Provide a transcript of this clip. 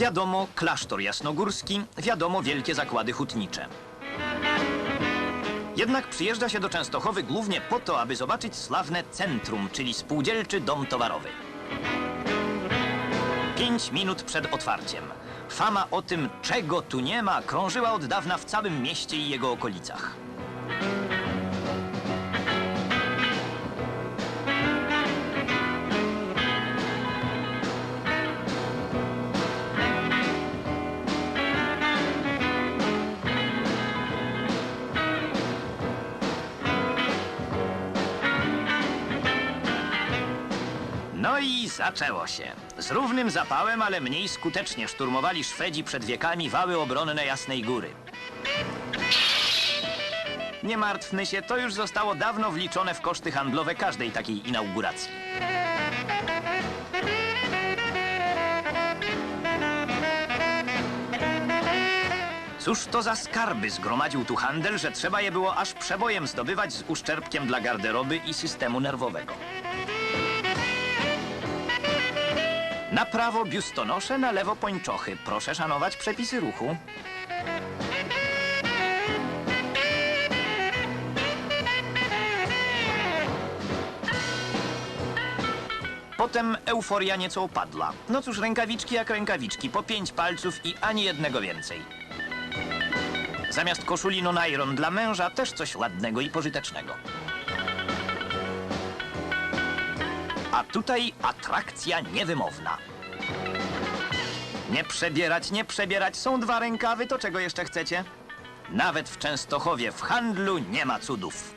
Wiadomo, klasztor jasnogórski, wiadomo, wielkie zakłady hutnicze. Jednak przyjeżdża się do Częstochowy głównie po to, aby zobaczyć sławne centrum, czyli spółdzielczy dom towarowy. Pięć minut przed otwarciem. Fama o tym, czego tu nie ma, krążyła od dawna w całym mieście i jego okolicach. No i zaczęło się. Z równym zapałem, ale mniej skutecznie szturmowali Szwedzi przed wiekami wały obronne Jasnej Góry. Nie martwmy się, to już zostało dawno wliczone w koszty handlowe każdej takiej inauguracji. Cóż to za skarby zgromadził tu handel, że trzeba je było aż przebojem zdobywać z uszczerbkiem dla garderoby i systemu nerwowego. Na prawo biustonosze, na lewo pończochy. Proszę szanować przepisy ruchu. Potem euforia nieco opadła. No cóż, rękawiczki jak rękawiczki, po pięć palców i ani jednego więcej. Zamiast koszuli nonairon dla męża też coś ładnego i pożytecznego. A tutaj atrakcja niewymowna. Nie przebierać, nie przebierać. Są dwa rękawy, to czego jeszcze chcecie? Nawet w Częstochowie w handlu nie ma cudów.